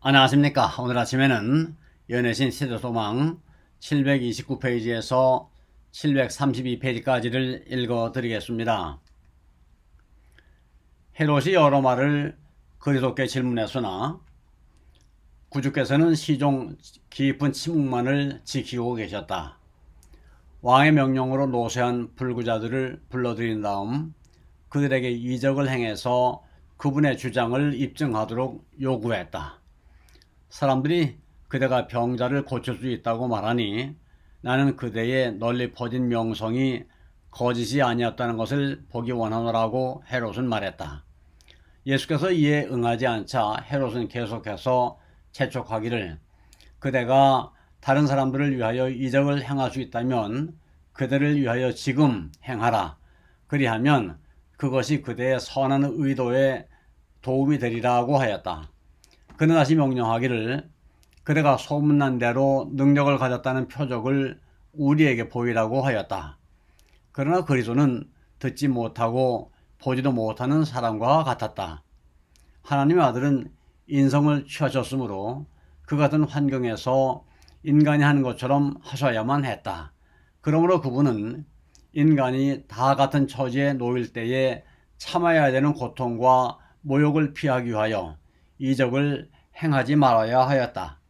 안녕하십니까. 오늘 아침에는 연애신 시대소망 729페이지에서 732페이지까지를 읽어 드리겠습니다. 헤롯이 여러 말을 그리스도께 질문했으나 구주께서는 시종 깊은 침묵만을 지키고 계셨다. 왕의 명령으로 노쇠한 불구자들을 불러들인 다음 그들에게 이적을 행해서 그분의 주장을 입증하도록 요구했다. 사람들이 그대가 병자를 고칠 수 있다고 말하니 나는 그대의 널리 퍼진 명성이 거짓이 아니었다는 것을 보기 원하노라고 헤롯은 말했다. 예수께서 이에 응하지 않자 헤롯은 계속해서 재촉하기를 그대가 다른 사람들을 위하여 이적을 행할 수 있다면 그들을 위하여 지금 행하라. 그리하면 그것이 그대의 선한 의도에 도움이 되리라고 하였다. 그는 다시 명령하기를 그대가 소문난 대로 능력을 가졌다는 표적을 우리에게 보이라고 하였다. 그러나 그리스도는 듣지 못하고 보지도 못하는 사람과 같았다. 하나님의 아들은 인성을 취하셨으므로 그 같은 환경에서 인간이 하는 것처럼 하셔야만 했다. 그러므로 그분은 인간이 다 같은 처지에 놓일 때에 참아야 되는 고통과 모욕을 피하기 위하여 이적을 행하지 말아야 하였다.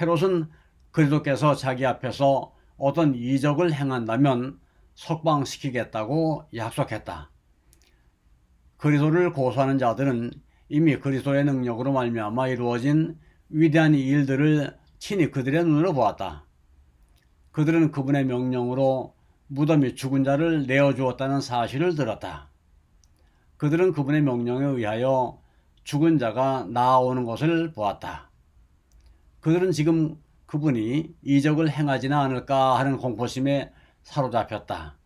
헤롯은 그리스도께서 자기 앞에서 어떤 이적을 행한다면 석방시키겠다고 약속했다. 그리스도를 고소하는 자들은 이미 그리스도의 능력으로 말미암아 이루어진 위대한 일들을 친히 그들의 눈으로 보았다. 그들은 그분의 명령으로 무덤이 죽은 자를 내어 주었다는 사실을 들었다. 그들은 그분의 명령에 의하여 죽은 자가 나아오는 것을 보았다. 그들은 지금 그분이 이적을 행하지는 않을까 하는 공포심에 사로잡혔다.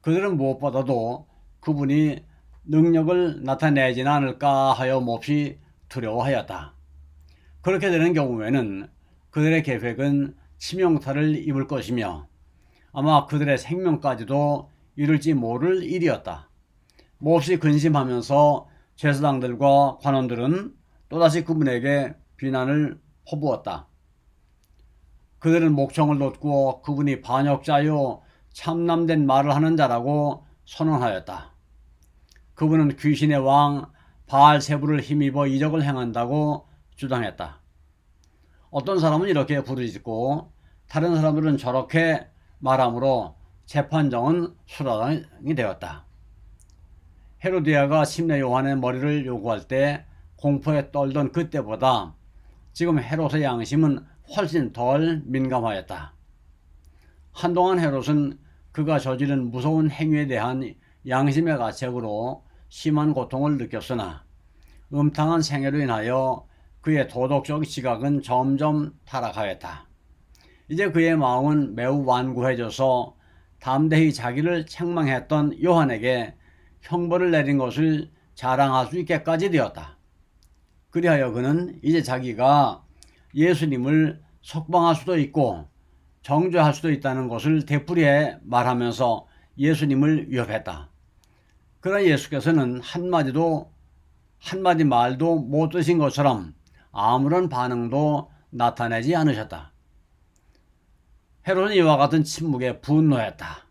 그들은 무엇보다도 그분이 능력을 나타내지는 않을까 하여 몹시 두려워하였다. 그렇게 되는 경우에는 그들의 계획은 치명타를 입을 것이며 아마 그들의 생명까지도 이룰지 모를 일이었다. 몹시 근심하면서 제사장들과 관원들은 또다시 그분에게 비난을 퍼부었다. 그들은 목청을 돋구어 그분이 반역자요 참남된 말을 하는 자라고 선언하였다. 그분은 귀신의 왕 바알세부를 힘입어 이적을 행한다고 주장했다. 어떤 사람은 이렇게 부르짖고 다른 사람들은 저렇게 말하므로 재판정은 수라당이 되었다. 헤로디아가 심내 요한의 머리를 요구할 때 공포에 떨던 그때보다 지금 헤롯의 양심은 훨씬 덜 민감하였다. 한동안 헤롯은 그가 저지른 무서운 행위에 대한 양심의 가책으로 심한 고통을 느꼈으나 음탕한 생애로 인하여 그의 도덕적 지각은 점점 타락하였다. 이제 그의 마음은 매우 완고해져서 담대히 자기를 책망했던 요한에게 형벌을 내린 것을 자랑할 수 있게까지 되었다. 그리하여 그는 이제 자기가 예수님을 석방할 수도 있고 정죄할 수도 있다는 것을 되풀이해 말하면서 예수님을 위협했다. 그러나 예수께서는 한마디도 한마디 말도 못 드신 것처럼 아무런 반응도 나타내지 않으셨다. 헤롯은 이와 같은 침묵에 분노했다.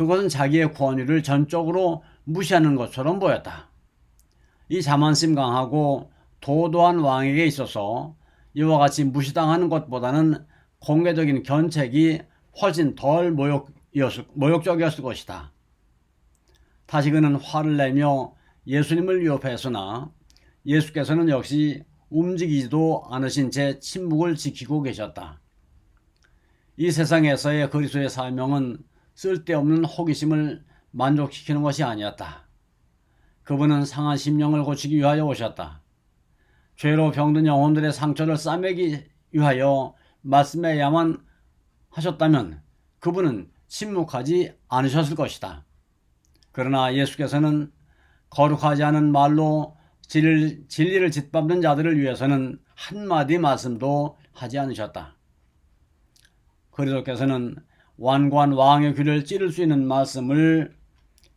그것은 자기의 권위를 전적으로 무시하는 것처럼 보였다. 이 자만심 강하고 도도한 왕에게 있어서 이와 같이 무시당하는 것보다는 공개적인 견책이 훨씬 덜 모욕이었을, 모욕적이었을 것이다. 다시 그는 화를 내며 예수님을 위협했으나 예수께서는 역시 움직이지도 않으신 채 침묵을 지키고 계셨다. 이 세상에서의 그리스도의 사명은 쓸데없는 호기심을 만족시키는 것이 아니었다. 그분은 상한 심령을 고치기 위하여 오셨다. 죄로 병든 영혼들의 상처를 싸매기 위하여 말씀해야만 하셨다면 그분은 침묵하지 않으셨을 것이다. 그러나 예수께서는 거룩하지 않은 말로 진리를, 진리를 짓밟는 자들을 위해서는 한마디 말씀도 하지 않으셨다. 그리스도께서는 완고한 왕의 귀를 찌를 수 있는 말씀을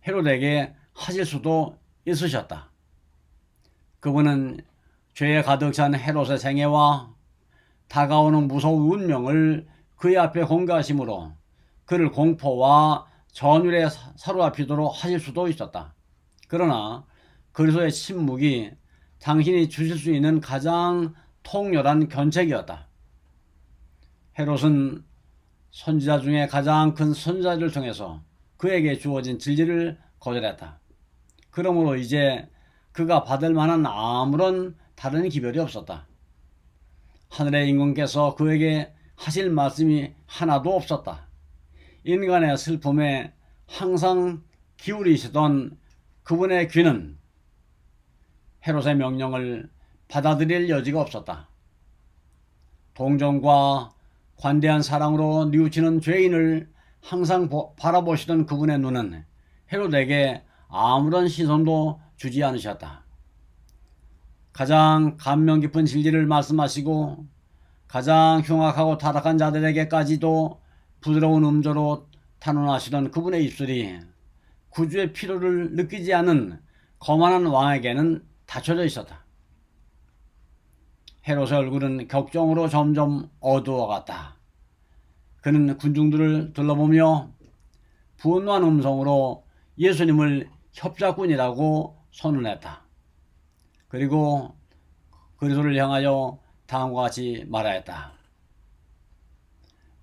헤롯에게 하실 수도 있으셨다. 그분은 죄에 가득 찬 헤롯의 생애와 다가오는 무서운 운명을 그의 앞에 공개하심으로 그를 공포와 전율에 사- 사로잡히도록 하실 수도 있었다. 그러나 그리스도의 침묵이 당신이 주실 수 있는 가장 통렬한 견책이었다. 헤롯은 선지자 중에 가장 큰 선지자를 통해서 그에게 주어진 진리를 거절했다. 그러므로 이제 그가 받을 만한 아무런 다른 기별이 없었다. 하늘의 임금께서 그에게 하실 말씀이 하나도 없었다. 인간의 슬픔에 항상 기울이시던 그분의 귀는 헤롯의 명령을 받아들일 여지가 없었다. 동정과 관대한 사랑으로 뉘우치는 죄인을 항상 보- 바라보시던 그분의 눈은 헤롯에게 아무런 시선도 주지 않으셨다. 가장 감명 깊은 진리를 말씀하시고 가장 흉악하고 타락한 자들에게까지도 부드러운 음조로 탄원하시던 그분의 입술이 구주의 필요를 느끼지 않은 거만한 왕에게는 닫혀져 있었다. 헤롯의 얼굴은 격정으로 점점 어두워갔다. 그는 군중들을 둘러보며 분노한 음성으로 예수님을 협작꾼이라고 선언했다. 그리고 그리스도를 향하여 다음과 같이 말하였다.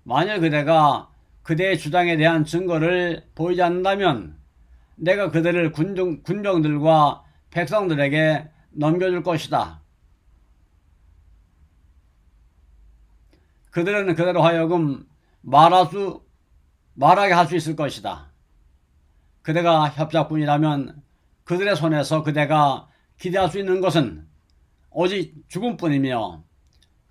만일 그대가 그대의 주장에 대한 증거를 보이지 않는다면 내가 그대를 군중, 군병들과 백성들에게 넘겨줄 것이다. 그들은 그대로 하여금 말할 수, 말하게 할 수 있을 것이다. 그대가 협작꾼이라면 그들의 손에서 그대가 기대할 수 있는 것은 오직 죽음뿐이며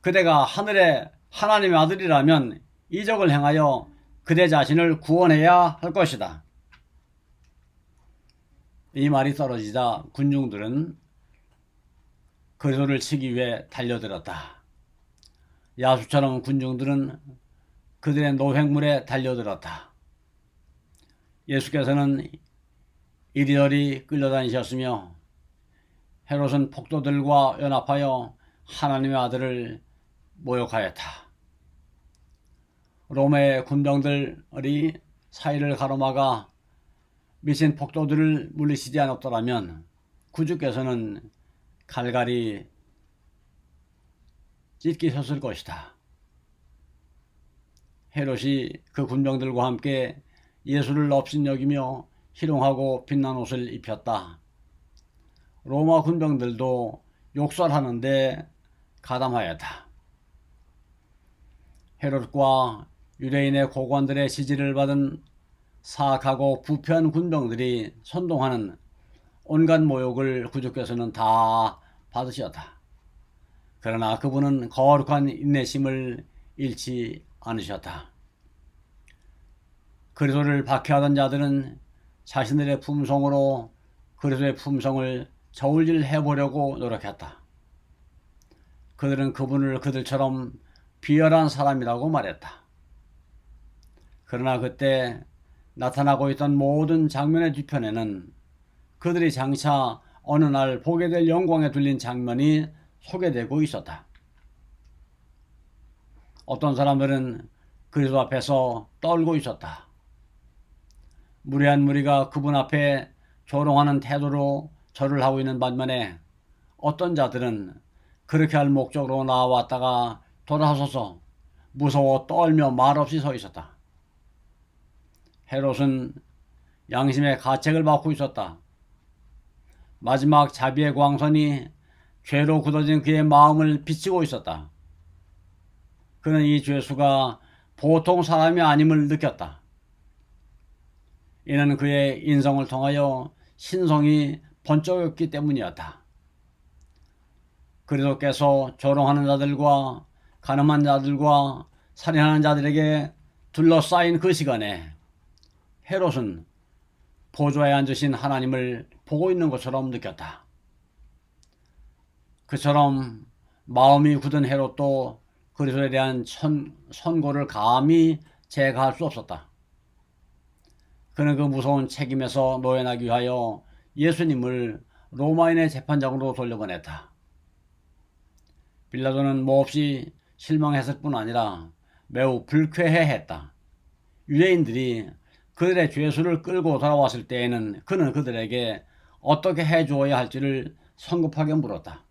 그대가 하늘의 하나님의 아들이라면 이적을 행하여 그대 자신을 구원해야 할 것이다. 이 말이 떨어지자 군중들은 그리스도를 치기 위해 달려들었다. 야수처럼 군중들은 그들의 노획물에 달려들었다. 예수께서는 이리저리 끌려다니셨으며 헤롯은 폭도들과 연합하여 하나님의 아들을 모욕하였다. 로마의 군병들이 사이를 가로막아 미친 폭도들을 물리치지 않았더라면 구주께서는 갈갈이 찢기셨을 것이다. 헤롯이 그 군병들과 함께 예수를 업신여기며 희롱하고 빛난 옷을 입혔다. 로마 군병들도 욕설하는데 가담하였다. 헤롯과 유대인의 고관들의 지지를 받은 사악하고 부패한 군병들이 선동하는 온갖 모욕을 구주께서는 다 받으셨다. 그러나 그분은 거룩한 인내심을 잃지 않으셨다. 그리스도를 박해하던 자들은 자신들의 품성으로 그리스도의 품성을 저울질 해 보려고 노력했다. 그들은 그분을 그들처럼 비열한 사람이라고 말했다. 그러나 그때 나타나고 있던 모든 장면의 뒤편에는 그들이 장차 어느 날 보게 될 영광에 들린 장면이 소개되고 있었다. 어떤 사람들은 그리스도 앞에서 떨고 있었다. 무례한 무리가 그분 앞에 조롱하는 태도로 절을 하고 있는 반면에 어떤 자들은 그렇게 할 목적으로 나왔다가 돌아서서 무서워 떨며 말없이 서 있었다. 헤롯은 양심의 가책을 받고 있었다. 마지막 자비의 광선이 죄로 굳어진 그의 마음을 비치고 있었다. 그는 이 죄수가 보통 사람이 아님을 느꼈다. 이는 그의 인성을 통하여 신성이 번쩍였기 때문이었다. 그리스도께서 조롱하는 자들과 가늠한 자들과 살인하는 자들에게 둘러싸인 그 시간에 헤롯은 보좌에 앉으신 하나님을 보고 있는 것처럼 느꼈다. 그처럼 마음이 굳은 헤롯도 그리스도에 대한 선, 선고를 감히 제거할 수 없었다. 그는 그 무서운 책임에서 노연하기 위하여 예수님을 로마인의 재판장으로 돌려보냈다. 빌라도는 몹시 실망했을 뿐 아니라 매우 불쾌해했다. 유대인들이 그들의 죄수를 끌고 돌아왔을 때에는 그는 그들에게 어떻게 해주어야 할지를 성급하게 물었다.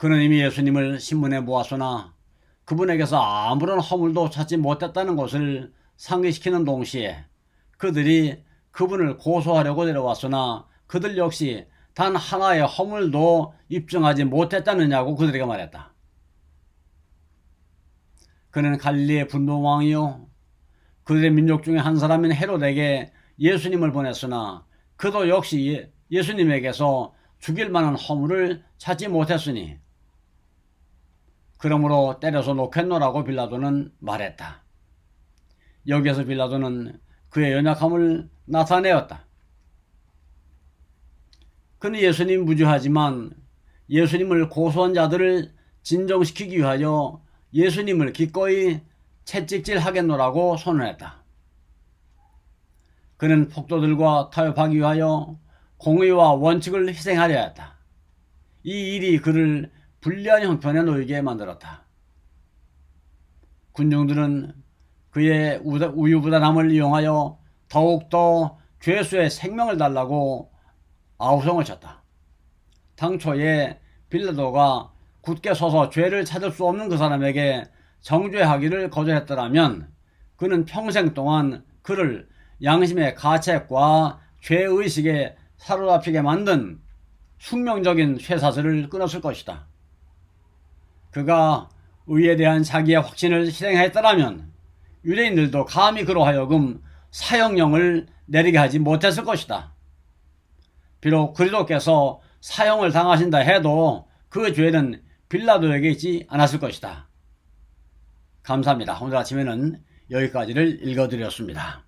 그는 이미 예수님을 신문에 모았으나 그분에게서 아무런 허물도 찾지 못했다는 것을 상기시키는 동시에 그들이 그분을 고소하려고 내려왔으나 그들 역시 단 하나의 허물도 입증하지 못했다느냐고 그들에게 말했다. 그는 갈릴리의 분노왕이요 그들의 민족 중에 한 사람인 헤롯에게 예수님을 보냈으나 그도 역시 예- 예수님에게서 죽일 만한 허물을 찾지 못했으니 그러므로 때려서 놓겠노라고 빌라도는 말했다. 여기에서 빌라도는 그의 연약함을 나타내었다. 그는 예수님 무죄하지만 예수님을 고소한 자들을 진정시키기 위하여 예수님을 기꺼이 채찍질 하겠노라고 선언했다. 그는 폭도들과 타협하기 위하여 공의와 원칙을 희생하려 했다. 이 일이 그를 불리한 형편에 놓이게 만들었다. 군중들은 그의 우유부단함을 이용하여 더욱더 죄수의 생명을 달라고 아우성을 쳤다. 당초에 빌라도가 굳게 서서 죄를 찾을 수 없는 그 사람에게 정죄하기를 거절했더라면 그는 평생 동안 그를 양심의 가책과 죄의식에 사로잡히게 만든 숙명적인 쇠사슬을 끊었을 것이다. 그가 의에 대한 자기의 확신을 실행했더라면 유대인들도 감히 그로 하여금 사형령을 내리게 하지 못했을 것이다. 비록 그리도께서 사형을 당하신다 해도 그 죄는 빌라도에게 있지 않았을 것이다. 감사합니다. 오늘 아침에는 여기까지를 읽어드렸습니다.